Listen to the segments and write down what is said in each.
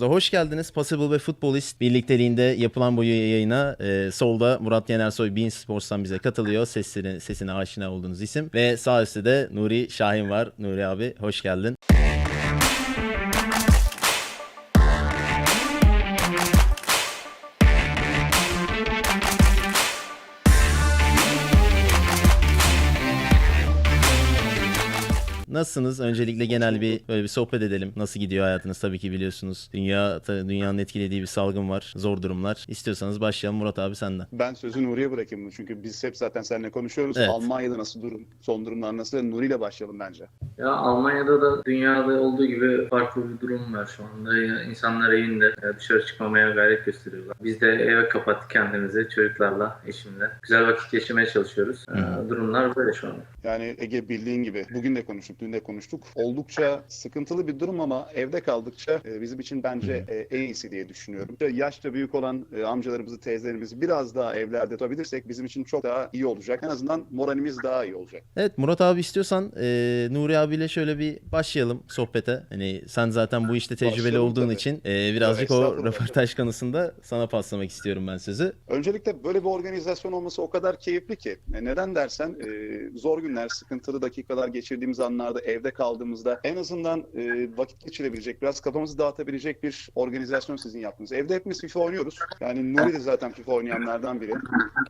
Hoş geldiniz. Possible ve Futbolist birlikteliğinde yapılan bu yayına e, solda Murat Yenersoy Bein Sports'tan bize katılıyor. Sesine, sesine aşina olduğunuz isim. Ve sağ üstte de Nuri Şahin var. Nuri abi hoş geldin. Nasılsınız? Öncelikle genel bir böyle bir sohbet edelim. Nasıl gidiyor hayatınız? Tabii ki biliyorsunuz. Dünya dünyanın etkilediği bir salgın var. Zor durumlar. İstiyorsanız başlayalım Murat abi senden. Ben sözü Nuri'ye bırakayım bunu. Çünkü biz hep zaten seninle konuşuyoruz. Evet. Almanya'da nasıl durum, son durumlar nasıl? Nuri ile başlayalım bence. Ya Almanya'da da dünyada olduğu gibi farklı bir durum var şu anda. Ya İnsanlar evinde dışarı çıkmamaya gayret gösteriyorlar. Biz de eve kapattık kendimizi çocuklarla, eşimle. Güzel vakit geçirmeye çalışıyoruz. E, Hı. Durumlar böyle şu anda. Yani Ege bildiğin gibi bugün de konuştuk, dün de konuştuk. Oldukça sıkıntılı bir durum ama evde kaldıkça e, bizim için bence e, en iyisi diye düşünüyorum. Yaşça büyük olan e, amcalarımızı, teyzelerimizi biraz daha evlerde tutabilirsek bizim için çok daha iyi olacak. En azından moralimiz daha iyi olacak. Evet Murat abi istiyorsan e, Nuri abiyle şöyle bir başlayalım sohbete. Hani sen zaten bu işte tecrübeli Başlayalım olduğun tabii. için e, birazcık o Estağfurullah. röportaj konusunda sana paslamak istiyorum ben sözü. Öncelikle böyle bir organizasyon olması o kadar keyifli ki. E, Neden dersen e, zor günler, sıkıntılı dakikalar geçirdiğimiz anlarda evde kaldığımızda en azından e, vakit geçirebilecek, biraz kafamızı dağıtabilecek bir organizasyon sizin yaptınız. Evde hepimiz FIFA oynuyoruz. Yani Nuri de zaten FIFA oynayanlardan biri.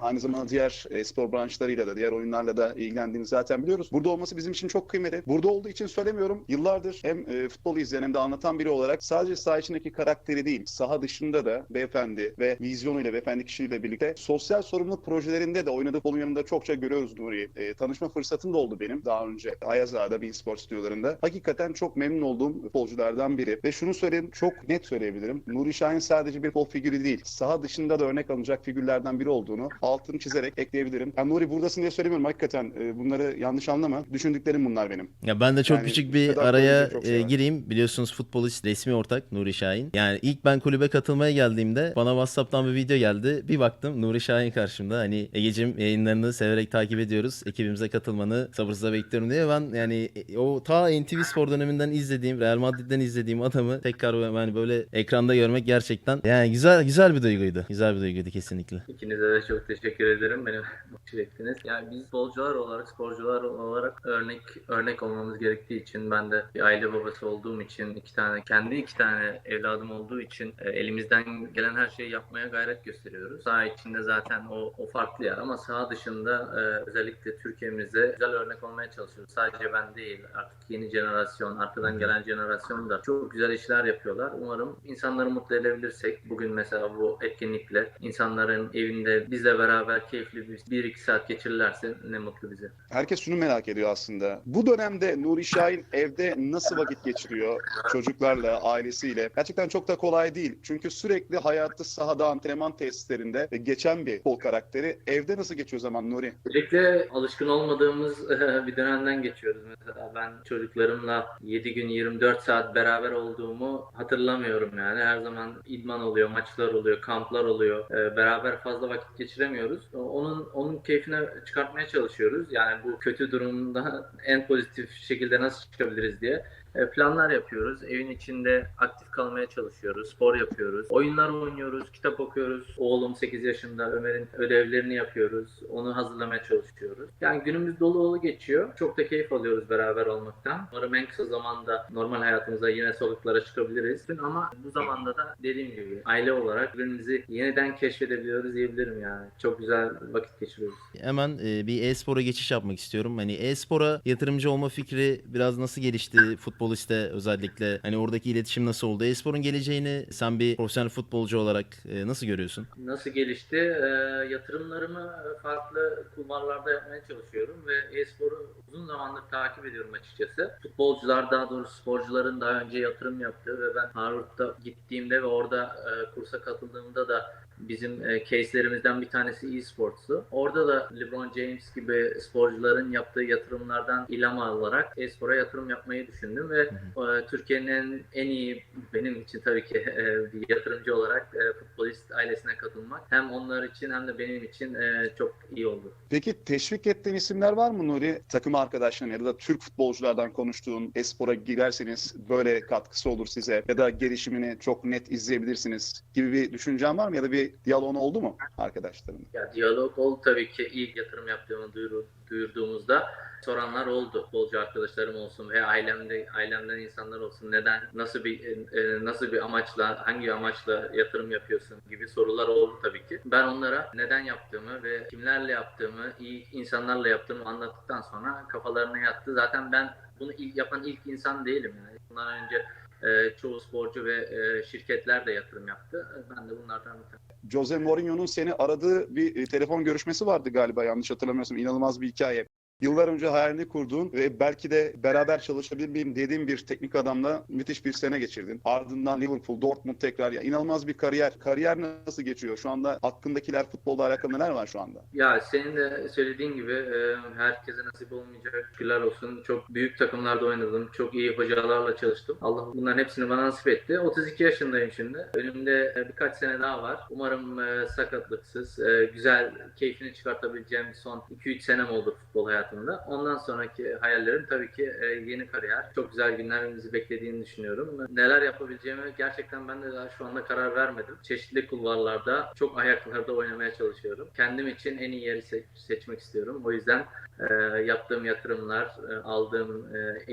Aynı zamanda diğer e, spor branşlarıyla da, diğer oyunlarla da ilgilendiğini zaten biliyoruz. Burada olması bizim için çok kıymetli. Burada olduğu için söylemiyorum. Yıllardır hem e, futbolu izleyen hem de anlatan biri olarak sadece saha içindeki karakteri değil, saha dışında da beyefendi ve vizyonuyla, beyefendi kişiliğiyle birlikte sosyal sorumluluk projelerinde de oynadığı futbolun yanında çokça görüyoruz Nuri'yi. E, tanışma fırsatım da oldu benim daha önce Ayaz Ağa'da Bein Spor stüdyolarında. Hakikaten çok memnun olduğum futbolculardan biri. Ve şunu söyleyeyim, çok net söyleyebilirim. Nuri Şahin sadece bir futbol figürü değil, saha dışında da örnek alınacak figürlerden biri olduğunu altını çizerek ekleyebilirim. Ben Nuri buradasın diye söylemiyorum hakikaten. e, bunları yanlış anlama. Düşündüklerim bunlar benim. Ya ben de çok Yani küçük bir araya e, gireyim. Biliyorsunuz futbolist resmi ortak Nuri Şahin. Yani ilk ben kulübe katılmaya geldiğimde bana WhatsApp'tan bir video geldi. Bir baktım Nuri Şahin karşımda. Hani Ege'cim yayınlarını severek takip ediyoruz. Ekibimize katılmanı sabırsızla bekliyorum diye ben yani e, o ta NTV Spor döneminden izlediğim, Real Madrid'den izlediğim adamı tekrar yani böyle ekranda görmek gerçekten yani güzel güzel bir duyguydu. Güzel bir duyguydu kesinlikle. İkinize de çok teşekkür ederim. Beni motive ettiniz. Yani biz futbolcular olarak, sporcular olarak örnek örnek olmamız gerektiği için ben de bir aile babası olduğum için iki tane kendi iki tane evladım olduğu için e, elimizden gelen her şeyi yapmaya gayret gösteriyoruz. Saha içinde zaten o, o farklı yer ama saha dışında e, özellikle Türkiye'mize güzel örnek olmaya çalışıyoruz. Sadece ben değil artık yeni jenerasyon, arkadan gelen jenerasyon da çok güzel işler yapıyorlar. Umarım insanları mutlu edebilirsek bugün mesela bu etkinlikle insanların evinde bizle beraber keyifli bir, bir iki saat geçirirlerse ne mutlu bize. Herkes şunu merak ediyor aslında. Bu dönemde Nuri Şahin evde nasıl vakit geçiriyor çocuklarla, ailesiyle? Gerçekten çok da kolay değil. Çünkü sürekli hayatı sahada, antrenman tesislerinde geçen bir futbol karakteri. Evde nasıl geçiyor zaman Nuri? Özellikle alışkın olmadığımız bir dönemden geçiyoruz. Mesela ben çocuklarımla 7 gün 24 saat beraber olduğumu hatırlamıyorum yani. Her zaman idman oluyor, maçlar oluyor, kamplar oluyor. Ee, Beraber fazla vakit geçiremiyoruz. Onun onun keyfine çıkartmaya çalışıyoruz. Yani bu kötü durumda en pozitif şekilde nasıl çıkabiliriz diye planlar yapıyoruz. Evin içinde aktif kalmaya çalışıyoruz. Spor yapıyoruz. Oyunlar oynuyoruz. Kitap okuyoruz. Oğlum 8 yaşında. Ömer'in ödevlerini yapıyoruz. Onu hazırlamaya çalışıyoruz. Yani günümüz dolu dolu geçiyor. Çok da keyif alıyoruz beraber olmaktan. Umarım en kısa zamanda normal hayatımıza yine sokaklara çıkabiliriz. Ama bu zamanda da dediğim gibi aile olarak birbirimizi yeniden keşfedebiliyoruz diyebilirim yani. Çok güzel vakit geçiriyoruz. Hemen e, bir e-spora geçiş yapmak istiyorum. Hani e-spora yatırımcı olma fikri biraz nasıl gelişti futboliste özellikle? Hani oradaki iletişim nasıl oldu? E-sporun geleceğini sen bir profesyonel futbolcu olarak e, nasıl görüyorsun? Nasıl gelişti? Ee, yatırımlarımı farklı kulvarlarda yapmaya çalışıyorum ve e-sporu uzun zamandır takip ediyorum açıkçası. Futbolcular daha doğrusu sporcuların daha önce yatırım yaptığı ve ben Harvard'da gittiğimde ve orada e, kursa katıldığımda da bizim e, case'lerimizden bir tanesi e-sports'tu. Orada da LeBron James gibi sporcuların yaptığı yatırımlardan ilham alarak e-spora yatırım yapmayı düşündüm ve ve e, Türkiye'nin en iyi benim için tabii ki e, bir yatırımcı olarak e, futbolist ailesine katılmak hem onlar için hem de benim için e, çok iyi oldu. Peki teşvik ettiğin isimler var mı Nuri? Takım arkadaşların ya da Türk futbolculardan konuştuğun espora girerseniz böyle katkısı olur size ya da gelişimini çok net izleyebilirsiniz gibi bir düşüncen var mı ya da bir diyaloğun oldu mu arkadaşlarınla? Ya diyalog oldu tabii ki ilk yatırım yaptığımı duyuru, duyurduğumuzda soranlar oldu. Futbolcu arkadaşlarım olsun veya ailemde ailemden insanlar olsun. Neden nasıl bir e, nasıl bir amaçla hangi amaçla yatırım yapıyorsun gibi sorular oldu tabii ki. Ben onlara neden yaptığımı ve kimlerle yaptığımı, iyi insanlarla yaptığımı anlattıktan sonra kafalarına yattı. Zaten ben bunu ilk yapan ilk insan değilim yani. Bundan önce e, çoğu sporcu ve e, şirketler de yatırım yaptı. Ben de bunlardan bir tanesi. Jose Mourinho'nun seni aradığı bir e, telefon görüşmesi vardı galiba yanlış hatırlamıyorsam. İnanılmaz bir hikaye. Yıllar önce hayalini kurduğun ve belki de beraber çalışabilir miyim dediğin bir teknik adamla müthiş bir sene geçirdin. Ardından Liverpool, Dortmund tekrar ya inanılmaz bir kariyer. Kariyer nasıl geçiyor? Şu anda hakkındakiler futbolla alakalı neler var şu anda? Ya senin de söylediğin gibi e, herkese nasip olmayacak şükürler olsun. Çok büyük takımlarda oynadım. Çok iyi hocalarla çalıştım. Allah bunların hepsini bana nasip etti. 32 yaşındayım şimdi. Önümde e, birkaç sene daha var. Umarım e, sakatlıksız, güzel, keyfini çıkartabileceğim son 2-3 senem oldu futbol hayatımda. Ondan sonraki hayallerim tabii ki e, yeni kariyer. Çok güzel günler bizi beklediğini düşünüyorum. Neler yapabileceğimi gerçekten ben de daha şu anda karar vermedim. Çeşitli kulvarlarda, çok ayaklarda oynamaya çalışıyorum. Kendim için en iyi yeri seç- seçmek istiyorum. O yüzden e, yaptığım yatırımlar, e, aldığım e,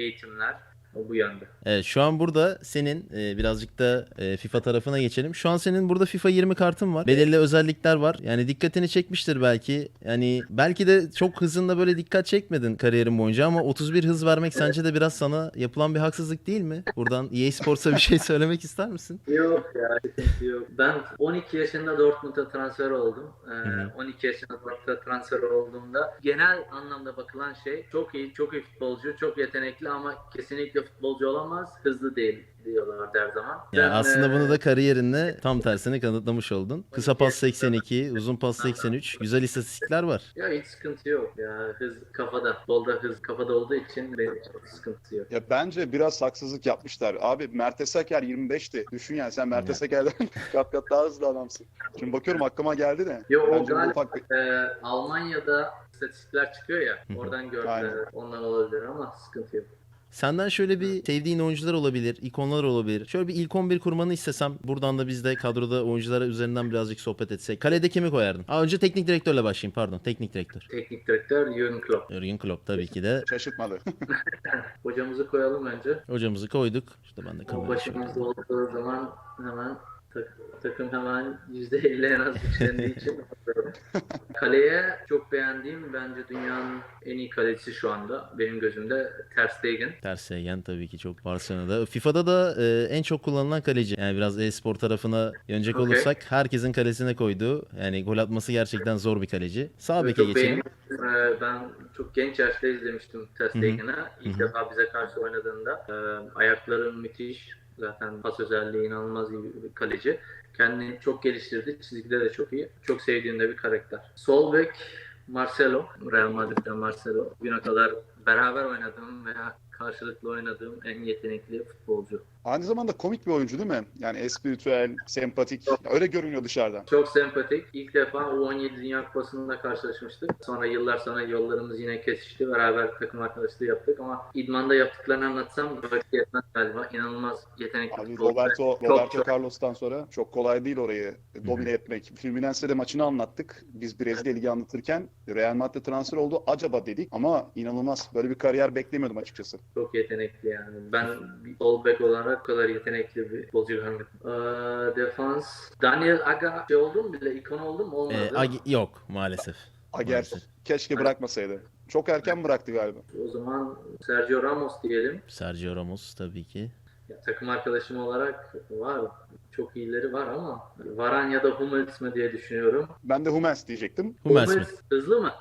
bu yönde. Evet şu an burada senin e, birazcık da e, FIFA tarafına geçelim. Şu an senin burada FIFA 20 kartın var. Belirli özellikler var. Yani dikkatini çekmiştir belki. Yani belki de çok hızında böyle dikkat çekmedin kariyerin boyunca ama 31 hız vermek sence de biraz sana yapılan bir haksızlık değil mi? Buradan EA Sports'a bir şey söylemek ister misin? Yok ya sıkıntı yok. Ben 12 yaşında Dortmund'a transfer oldum. Ee, hı. 12 yaşında Dortmund'a transfer olduğumda genel anlamda bakılan şey çok iyi, çok iyi futbolcu, çok yetenekli ama kesinlikle futbolcu olamaz, hızlı değil diyorlardı her zaman. Ya Ben, aslında e, bunu da kariyerinle tam tersini kanıtlamış oldun. Kısa pas 82, uzun pas 83. Güzel istatistikler var. Ya hiç sıkıntı yok ya. Hız kafada. Futbolda hız kafada olduğu için benim için sıkıntı yok. Ya bence biraz haksızlık yapmışlar. Abi Mertesaker 25'ti. Düşün yani sen Mertesaker'den kat kat daha hızlı adamsın. Şimdi bakıyorum aklıma geldi de. Yo, o galiba- ufak. Ee, Almanya'da istatistikler çıkıyor ya. Oradan gördüler. Ondan olabilir ama sıkıntı yok. Senden şöyle bir sevdiğin oyuncular olabilir, ikonlar olabilir. Şöyle bir ilk 11 kurmanı istesem buradan da biz de kadroda oyunculara üzerinden birazcık sohbet etsek. Kalede kimi koyardın? Aa, önce teknik direktörle başlayayım pardon. Teknik direktör. Teknik direktör Jürgen Klopp. Jurgen Klopp tabii ki de. Şaşırtmadı. Hocamızı koyalım önce. Hocamızı koyduk. İşte ben de O kamera başımızda olduğu zaman hemen tak- takım hemen %50 en az güçlendiği için. Kaleye çok beğendiğim bence dünyanın en iyi kalecisi şu anda benim gözümde Ter Stegen. Ter Stegen tabii ki çok Barcelona'da. FIFA'da da e, en çok kullanılan kaleci. Yani biraz e-spor tarafına yönecek Okey. olursak herkesin kalesine koyduğu. Yani gol atması gerçekten zor bir kaleci. Sağ beke geçelim. beğendim. Ee, Ben çok genç yaşta izlemiştim Ter Stegen'i. İlk defa bize karşı oynadığında. Ee, Ayakları müthiş. Zaten pas özelliği inanılmaz iyi bir kaleci. Kendini çok geliştirdi. Çizgide de çok iyi. Çok sevdiğim de bir karakter. Sol bek Marcelo. Real Madrid'de Marcelo. Bugüne kadar beraber oynadığım veya karşılıklı oynadığım en yetenekli futbolcu. Aynı zamanda komik bir oyuncu değil mi? Yani espritüel, sempatik. Öyle görünüyor dışarıdan. Çok sempatik. İlk defa U17 Dünya Kupası'nda karşılaşmıştık. Sonra yıllar sonra yollarımız yine kesişti. Beraber takım arkadaşlığı yaptık ama idmanda yaptıklarını anlatsam vakit yetmez galiba. İnanılmaz yetenekli Abi. Roberto, Çok, Roberto çok. Carlos'tan sonra çok kolay değil orayı domine etmek. Fluminense'de maçını anlattık. Biz Brezilya Ligi anlatırken Real Madrid transfer oldu. Acaba dedik ama inanılmaz. Böyle bir kariyer beklemiyordum açıkçası. Çok yetenekli yani. Ben sol bek olarak bu kadar yetenekli bir futbolcu görmedim. Ee, defans. Daniel Aga şey oldu mu bile? ikon oldu mu? Olmadı. E, Agi- yok maalesef. Ager Maalesef. keşke bırakmasaydı. Çok erken bıraktı galiba. O zaman Sergio Ramos diyelim. Sergio Ramos tabii ki. Ya, takım arkadaşım olarak var. Çok iyileri var ama Varan ya da Hummels mi diye düşünüyorum. Ben de Hummels diyecektim. Hummels mi? hızlı mı?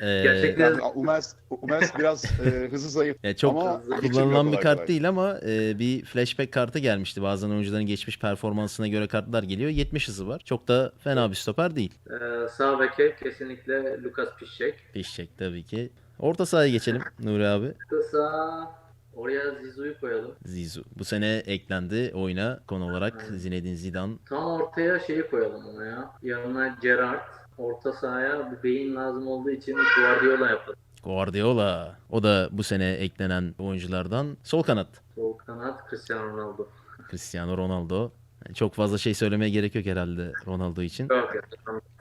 E, Gerçekten- Yani Hummels, Hummels biraz e, hızı zayıf. e, çok Ama kullanılan bir kart kolay. değil ama e, bir flashback kartı gelmişti. Bazen oyuncuların geçmiş performansına göre kartlar geliyor. 70 hızı var. Çok da fena bir stoper değil. Ee, sağ beke kesinlikle Lucas Piszczek. Pişecek tabii ki. Orta sahaya geçelim Nuri abi. Kısa Oraya Zizou'yu koyalım. Zizou. Bu sene eklendi oyuna konu olarak. Zinedine Zidane. Tam ortaya şeyi koyalım ona ya. Yanına Gerrard. Orta sahaya bir beyin lazım olduğu için Guardiola yapalım. Guardiola. O da bu sene eklenen oyunculardan. Sol kanat. Sol kanat Cristiano Ronaldo. Cristiano Ronaldo. Yani çok fazla şey söylemeye gerek yok herhalde Ronaldo için. Yok ya.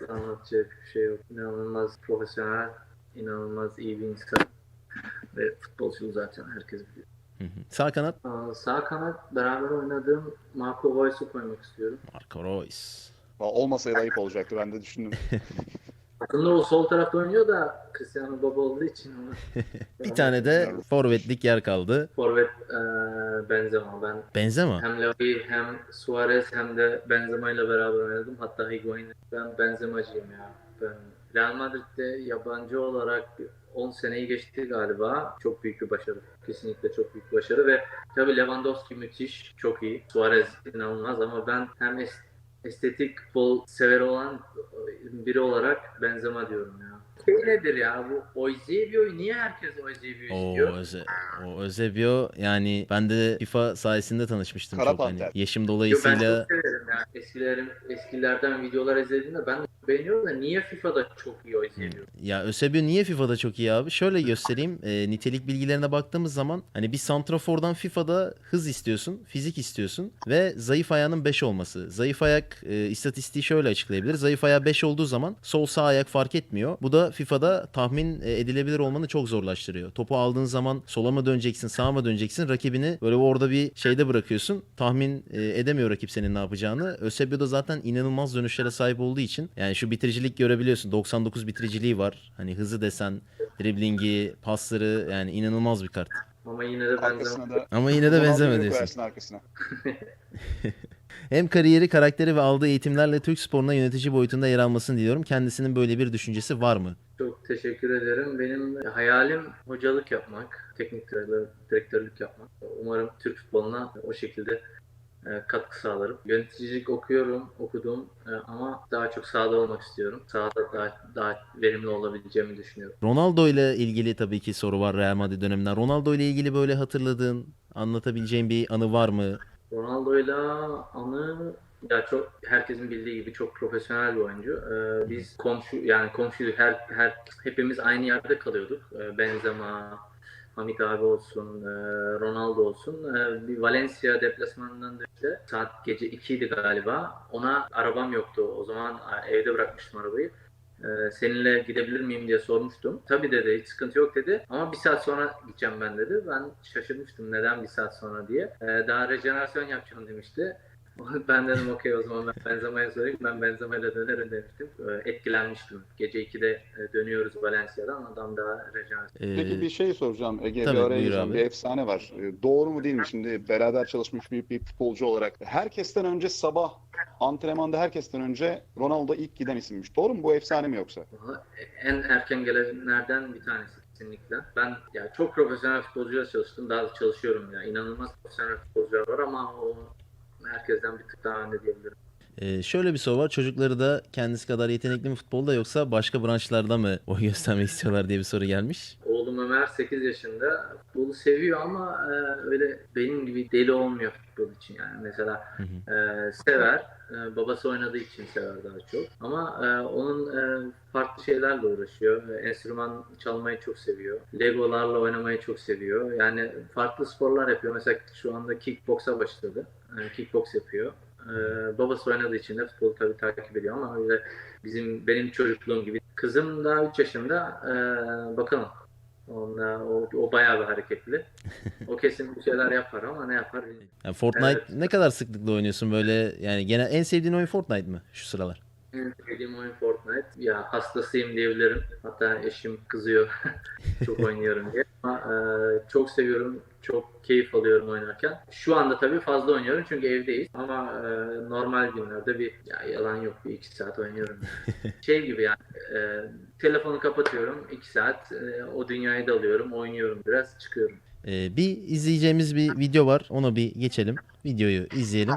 Anlatacak bir şey yok. İnanılmaz profesyonel, inanılmaz iyi bir insan. Ve futbolcu zaten herkes biliyor. Hı hı. Sağ kanat Aa, Sağ kanat beraber oynadığım Marco Reus'u koymak istiyorum. Marco Reus. Olmasaydı ayıp olacaktı ben de düşündüm. Aslında o sol tarafta oynuyor da Cristiano Baba olduğu için ona. Bir tane de forvetlik yer kaldı. Forvet e, Benzema. Ben Benzema. hem Levi hem Suarez hem de Benzema ile beraber oynadım. Hatta Higuain. Ben Benzemacıyım ya. Ben Real Madrid'de yabancı olarak 10 seneyi geçti galiba. Çok büyük bir başarı. Kesinlikle çok büyük bir başarı ve tabii Lewandowski müthiş, çok iyi. Suarez inanılmaz ama ben hem es- estetik futbol severi olan biri olarak Benzema diyorum ya. Şey nedir ya bu Eusebio niye herkes Eusebio O, istiyor? Öze, o Eusebio yani ben de FIFA sayesinde tanışmıştım Kara çok hani. Panter. Yaşım Yo, ben dolayısıyla çok severim ya. Eskilerin, eskilerden videolar izlediğimde ben beğeniyorum da niye FIFA'da çok iyi Eusebio? Ya Eusebio niye FIFA'da çok iyi abi? Şöyle göstereyim. E, nitelik bilgilerine baktığımız zaman hani bir santrafordan FIFA'da hız istiyorsun, fizik istiyorsun ve zayıf ayağının 5 olması. Zayıf ayak e, istatistiği şöyle açıklayabilir. Zayıf ayağı 5 olduğu zaman sol sağ ayak fark etmiyor. Bu da FIFA'da tahmin e, edilebilir olmanı çok zorlaştırıyor. Topu aldığın zaman sola mı döneceksin, sağa mı döneceksin? Rakibini böyle orada bir şeyde bırakıyorsun. Tahmin e, edemiyor rakip senin ne yapacağını. Eusebio da zaten inanılmaz dönüşlere sahip olduğu için yani şu bitiricilik görebiliyorsun. 99 bitiriciliği var. Hani hızı desen, driblingi, pasları yani inanılmaz bir kart. Ama yine de da Ama yine de Ronaldo'yu benzeme diyorsun. arkasına. Hem kariyeri, karakteri ve aldığı eğitimlerle Türk sporuna yönetici boyutunda yer almasını diliyorum. Kendisinin böyle bir düşüncesi var mı? çok teşekkür ederim. Benim hayalim hocalık yapmak, teknik direktör- direktörlük yapmak. Umarım Türk futboluna o şekilde katkı sağlarım. Yöneticilik okuyorum, okudum e, ama daha çok sahada olmak istiyorum. Sahada daha, daha verimli olabileceğimi düşünüyorum. Ronaldo ile ilgili tabii ki soru var Real Madrid döneminden. Ronaldo ile ilgili böyle hatırladığın, anlatabileceğin bir anı var mı? Ronaldo'yla anı ya çok herkesin bildiği gibi çok profesyonel bir oyuncu. Ee, biz komşu yani komşuyduk. Her her hepimiz aynı yerde kalıyorduk. Ee, Benzema, Hamit abi olsun, e, Ronaldo olsun. Ee, bir Valencia deplasmanından dönüşte saat gece 2 idi galiba. Ona arabam yoktu. O zaman e, evde bırakmıştım arabayı. Seninle gidebilir miyim diye sormuştum. Tabii dedi hiç sıkıntı yok dedi. Ama bir saat sonra gideceğim ben dedi. Ben şaşırmıştım neden bir saat sonra diye. Daha rejenerasyon yapacağım demişti. Ben dedim okey o zaman ben Benzema'ya sorayım. Ben Benzema'yla dönerim demiştim. Ee, etkilenmiştim. Gece 2'de e, dönüyoruz Valencia'dan. Adam daha rejenerasyon. Ee, Peki bir şey soracağım Ege. tabii, bir araya gireceğim. Bir efsane var. Ee, Doğru mu değil mi şimdi beraber çalışmış bir, bir futbolcu olarak? Herkesten önce sabah antrenmanda herkesten önce Ronaldo ilk giden isimmiş. Doğru mu? Bu efsane mi yoksa? En erken gelenlerden bir tanesi kesinlikle. Ben ya çok profesyonel futbolcuyla çalıştım. Daha da çalışıyorum ya. İnanılmaz profesyonel futbolcular var ama o herkesten bir tık daha önde diyebilirim. Ee, şöyle bir soru var. Çocukları da kendisi kadar yetenekli mi futbolda yoksa başka branşlarda mı oy göstermek istiyorlar diye bir soru gelmiş. Oğlum Ömer 8 yaşında. Futbolu seviyor ama e, öyle benim gibi deli olmuyor futbol için yani. Mesela Hı hı. e, sever. E, babası oynadığı için sever daha çok. Ama e, onun e, farklı şeylerle uğraşıyor. E, enstrüman çalmayı çok seviyor. Legolarla oynamayı çok seviyor. Yani farklı sporlar yapıyor. Mesela şu anda kickboksa başladı. Yani kickboks yapıyor. E, babası oynadığı için de futbolu tabii takip ediyor ama öyle bizim benim çocukluğum gibi. Kızım daha 3 yaşında. E, bakalım. Onunla, o, o bayağı bir hareketli. O kesin bir şeyler yapar ama ne yapar bilmiyorum. Yani Fortnite Evet. ne kadar sıklıkla oynuyorsun böyle yani genel en sevdiğin oyun Fortnite mı şu sıralar? En sevdiğim oyun Fortnite. Ya hastasıyım diyebilirim. Hatta eşim kızıyor çok oynuyorum diye. Ama e, çok seviyorum. Çok keyif alıyorum oynarken. Şu anda tabii fazla oynuyorum çünkü evdeyiz. Ama e, normal günlerde bir ya yalan yok bir iki saat oynuyorum. şey gibi yani e, telefonu kapatıyorum iki saat e, o dünyayı da alıyorum oynuyorum biraz çıkıyorum. Ee, bir izleyeceğimiz bir video var. Ona bir geçelim. Videoyu izleyelim.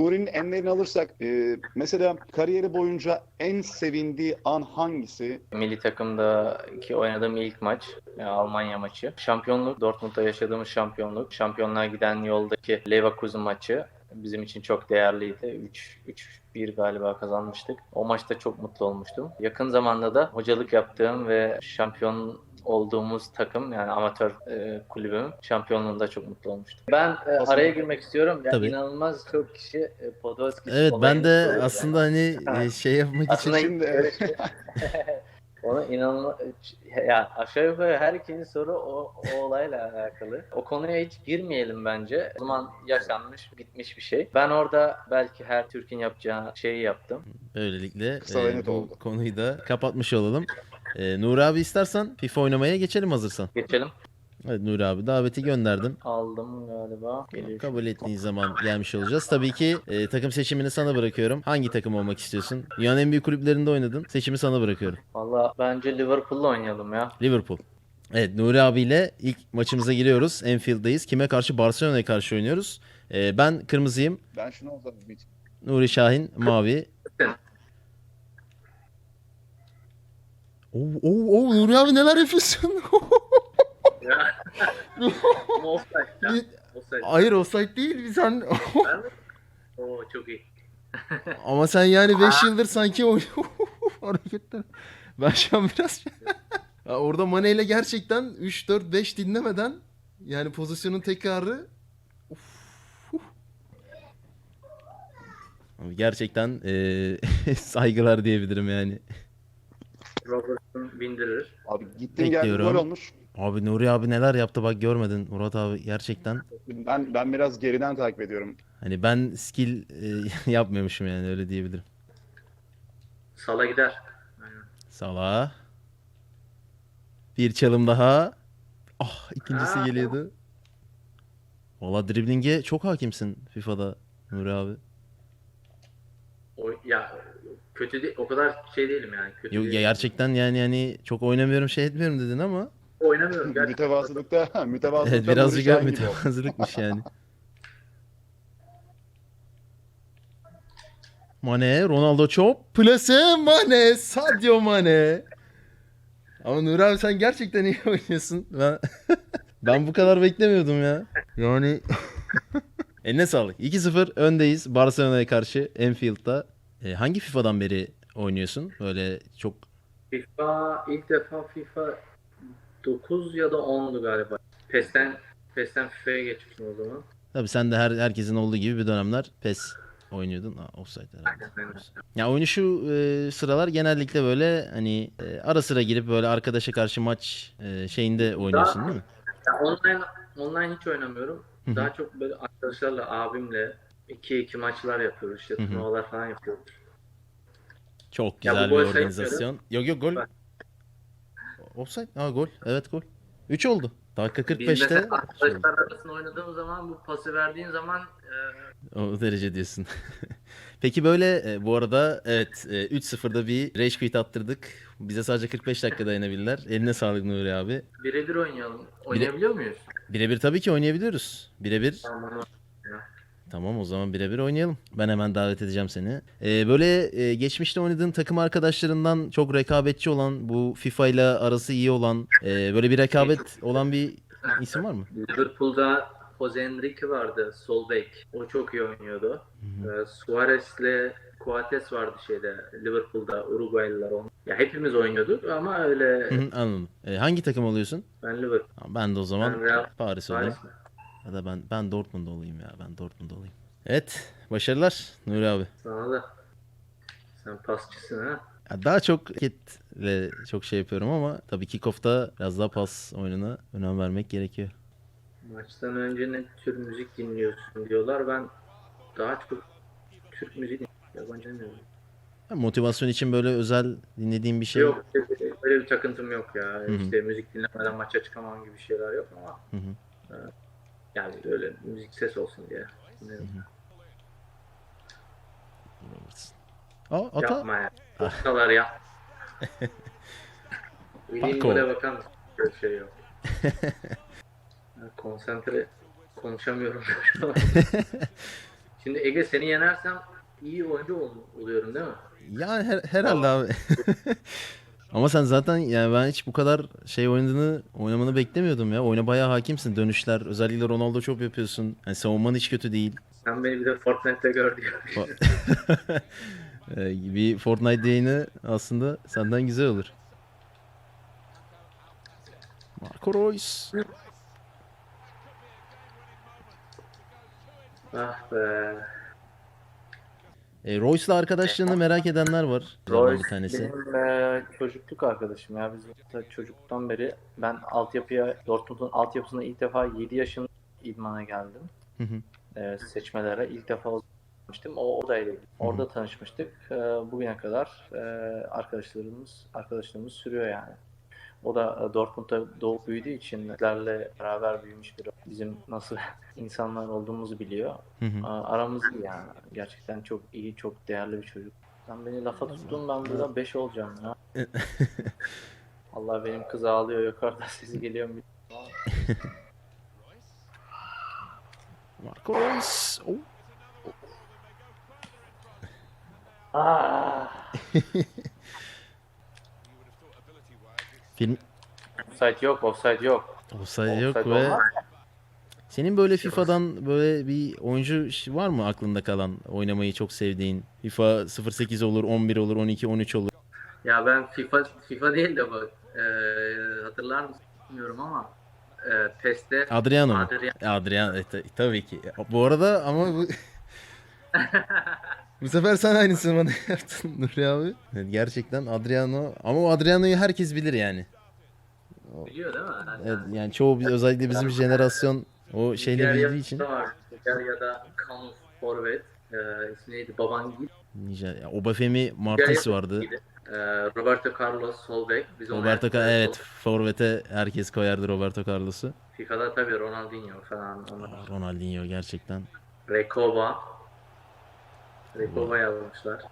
Nuri'nin enlerini alırsak e, mesela kariyeri boyunca en sevindiği an hangisi? Milli takımdaki oynadığım ilk maç yani Almanya maçı. Şampiyonluk, Dortmund'da yaşadığımız şampiyonluk. Şampiyonluğa giden yoldaki Leverkusen maçı bizim için çok değerliydi. 3-1 galiba kazanmıştık. O maçta çok mutlu olmuştum. Yakın zamanda da hocalık yaptığım ve şampiyon olduğumuz takım yani amatör e, kulübüm şampiyonluğunda çok mutlu olmuştum. Ben e, araya girmek istiyorum. Ya Tabii. inanılmaz çok kişi e, Podolski Evet ben de aslında hani e, şey yapmak için Aslında Şimdi- öyle şey- Ona inanılmaz ya aşağı yukarı her ikinci soru o, o olayla alakalı. O konuya hiç girmeyelim bence. O zaman yaşanmış, bitmiş bir şey. Ben orada belki her Türk'ün yapacağı şeyi yaptım. böylelikle Kısa e, bu oldu. konuyu da kapatmış olalım. E, Nuri abi istersen FIFA oynamaya geçelim hazırsan. Geçelim. Evet Nuri abi daveti gönderdim. Aldım galiba. Geliyor Kabul ettiğin zaman gelmiş olacağız. Tabii ki e, takım seçimini sana bırakıyorum. Hangi takım olmak istiyorsun? Dünyanın en büyük kulüplerinde oynadın. Seçimi sana bırakıyorum. Valla bence Liverpool'la oynayalım ya. Liverpool. Evet Nuri abiyle ilk maçımıza giriyoruz. Enfield'dayız. Kime karşı? Barcelona'ya karşı oynuyoruz. E, ben kırmızıyım. Ben şunu bir Nuri Şahin mavi. Oo, oo, oo, Nuri abi neler yapıyorsun? Ya. Ama offside ya. Offside. Hayır offside değil. Sen... Ben? Oo çok iyi. Ama sen yani 5 yıldır sanki o hareketler. Ben şu an biraz Ya orada Mane ile gerçekten 3 4 5 dinlemeden yani pozisyonun tekrarı gerçekten eee, saygılar diyebilirim yani. Robertson bindirir. Abi gittim geldim Bekliyorum. gol olmuş. Abi Nuri abi neler yaptı bak görmedin Murat abi gerçekten. Ben ben biraz geriden takip ediyorum. Hani ben skill eee, yapmıyormuşum yani öyle diyebilirim. Sala gider. Aynen. Salah. Bir çalım daha. Ah ikincisi Aa. geliyordu. Valla driblinge çok hakimsin FIFA'da Nuri abi. O, ya kötü değil, o kadar şey değilim yani. Kötü Yok değilim. ya gerçekten yani hani çok oynamıyorum şey etmiyorum dedin ama Oynamıyorum gerçekten. Mütevazılıkta, mütevazılıkta evet birazcık Nuri öyle Şahin gibi oldu. mütevazılıkmış yani. Mane, Ronaldo çok plase Mane, Sadio Mane. Ama Nuri abi sen gerçekten iyi oynuyorsun. Ben ben bu kadar beklemiyordum ya. Yani Eline sağlık. 2-0 öndeyiz Barcelona'ya karşı Enfield'da. E, hangi FIFA'dan beri oynuyorsun? Böyle çok FIFA ilk defa FIFA 9 ya da 10'du galiba. PES'ten PES'ten FIFA'ya geçmiştim o zaman. Tabii sen de her herkesin olduğu gibi bir dönemler PES oynuyordun. Aa, offside herhalde. Aynen. Ya oyunu şu e, sıralar genellikle böyle hani e, ara sıra girip böyle arkadaşa karşı maç e, şeyinde oynuyorsun değil mi? Ya online online hiç oynamıyorum. Daha çok böyle arkadaşlarla abimle 2-2 maçlar yapıyoruz. İşte turnuvalar falan yapıyoruz. Çok Ya bu güzel gol bir sayılmıyor organizasyon. Yok yok gol. Bak. Offside. Aa gol. Evet gol. 3 oldu. Dakika Biz 45'te. mesela arkadaşlar arasında oynadığım zaman bu pası verdiğin zaman e, O derece diyorsun. Peki böyle e, bu arada evet e, 3-0'da bir rage quit attırdık. Bize sadece 45 dakika dayanabilirler. Eline sağlık Nuri abi. birebir oynayalım. Oynayabiliyor muyuz? Birebir tabii ki oynayabiliyoruz. Birebir. Tamam. Tamam o zaman birebir oynayalım. Ben hemen davet edeceğim seni. Ee, böyle e, geçmişte oynadığın takım arkadaşlarından çok rekabetçi olan, bu FIFA ile arası iyi olan, e, böyle bir rekabet olan bir isim var mı? Liverpool'da Jose Enrique vardı, sol bek. O çok iyi oynuyordu. Ee, Suarez'le Coates vardı şeyde Liverpool'da Uruguaylılar. On. Ya hepimiz oynuyorduk ama öyle Hı hı, Anladım. E, hangi takım oluyorsun? ben Liverpool. Ben de o zaman Ben Real Paris olayım. Paris mi? Ya da ben ben Dortmund olayım ya. Ben Dortmund olayım. Evet. Başarılar Nuri abi. Sana da. Sen pasçısın ha. Ya daha çok hareketle çok şey yapıyorum ama tabii kickoff'ta biraz daha pas oyununa önem vermek gerekiyor. Maçtan önce ne tür müzik dinliyorsun diyorlar. Ben daha çok Türk müziği dinliyorum. Yabancı dinliyorum. Ya motivasyon için böyle özel dinlediğim bir şey Yok öyle bir takıntım yok ya. hı. İşte müzik dinlemeden maça çıkamam gibi şeyler yok ama Hı hı. Yani öyle müzik ses olsun diye. dinlerim. Robertson. Aa, ata. Yapma ya. Ortalar ya. Bakar mısın? Böyle şey yok. Konsantre konuşamıyorum. Şimdi Ege seni yenersem iyi oyuncu ol- oluyorum değil mi? Yani her, herhalde abi. Ama sen zaten yani ben hiç bu kadar şey oynadığını oynamanı beklemiyordum ya. Oyuna bayağı hakimsin. Dönüşler özellikle Ronaldo çok yapıyorsun. Yani savunman hiç kötü değil. Sen beni bir de Fortnite'te gör diyor. Ee, bir Fortnite yayını aslında senden güzel olur. Marco Reus. ah be. E, Royce'la arkadaşlığını merak edenler var. Royce bir tanesi. benim e, çocukluk arkadaşım ya. Biz mesela çocukluktan beri ben altyapıya Dortmund'un altyapısına ilk defa 7 yaşında idmana geldim. Hı hı. E, seçmelere ilk defa tanışmıştım. O odayla orada tanışmıştık. E, bugüne kadar e, arkadaşlarımız arkadaşlığımız sürüyor yani. O da e, Dortmund'da doğup büyüdüğü için bizlerle beraber büyümüş bir bizim nasıl insanlar olduğumuzu biliyor. Hı hı. Aramız yani. Gerçekten çok iyi, çok değerli bir çocuk. Sen beni lafa tuttun ben burada 5 olacağım ya. Allah benim kız ağlıyor yukarıda sesi geliyor? Marco Reus. Oh. Aa, Film offside yok, offside yok. offside yok Offside ve olmaz. senin böyle FIFA'dan böyle bir oyuncu ş- var mı aklında kalan oynamayı çok sevdiğin? FIFA 08 olur, 11 olur, 12, 13 olur. Ya ben FIFA FIFA değil de bak e, hatırlar mısın bilmiyorum ama e, PES'te Adriano mu? Adrian Adrian e, ta- tabii ki. Bu arada ama bu Bu sefer sen aynısını bana yaptın Nuri abi. Evet, gerçekten Adriano ama o Adriano'yu herkes bilir yani. biliyor değil mi? Yani, Evet, yani çoğu özellikle bizim jenerasyon o şeyle Nijerya'da için. var. Nijerya'da Kanu Forvet. E, ismi neydi? Babangida. Nijer, ya, Obafemi Martins vardı. E, Roberto Carlos Solbek. Biz Roberto Ca- evet forvete herkes koyardı Roberto Carlos'u. FIFA'da tabii Ronaldinho falan. Onlar. Ronaldinho gerçekten. Rekoba. Rekoba'yı almışlar.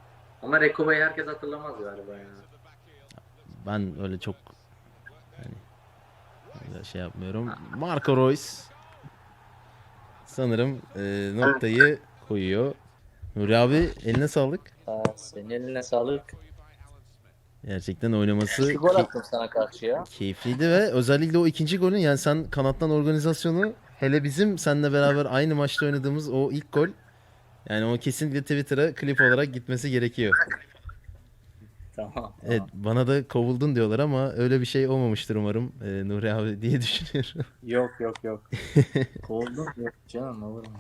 Ama Rekoba'yı herkes hatırlamaz galiba yani. Ben öyle çok yani öyle şey yapmıyorum. Marco Reus sanırım e, noktayı koyuyor. Nuri abi eline sağlık. Aa, senin eline sağlık. Gerçekten oynaması gol attım sana karşı ya. keyifliydi ve özellikle o ikinci golün yani sen kanattan organizasyonu hele bizim seninle beraber aynı maçta oynadığımız o ilk gol yani o kesinlikle Twitter'a klip olarak gitmesi gerekiyor. Tamam. Evet bana da kovuldun diyorlar ama öyle bir şey olmamıştır umarım e, Nuri abi diye düşünüyorum. Yok yok yok. Kovuldun yok canım olur mu?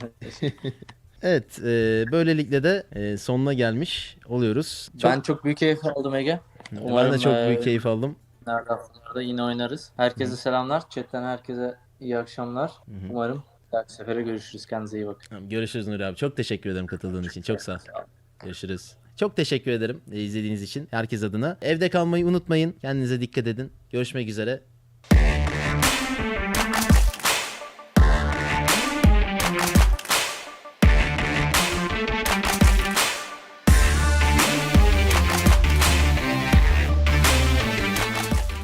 Evet e, böylelikle de e, sonuna gelmiş oluyoruz. Çok, Ben çok büyük keyif aldım Ege. ben de umarım, çok e, büyük keyif aldım. Nerede yine oynarız. Herkese selamlar. Chatten herkese iyi akşamlar. hı. Umarım dahaki sefere görüşürüz. Kendinize iyi bakın. Tamam, Görüşürüz Nuri abi. Çok teşekkür ederim katıldığın için. Çok sağ ol. Görüşürüz. Çok teşekkür ederim e, izlediğiniz için herkes adına. Evde kalmayı unutmayın. Kendinize dikkat edin. Görüşmek üzere.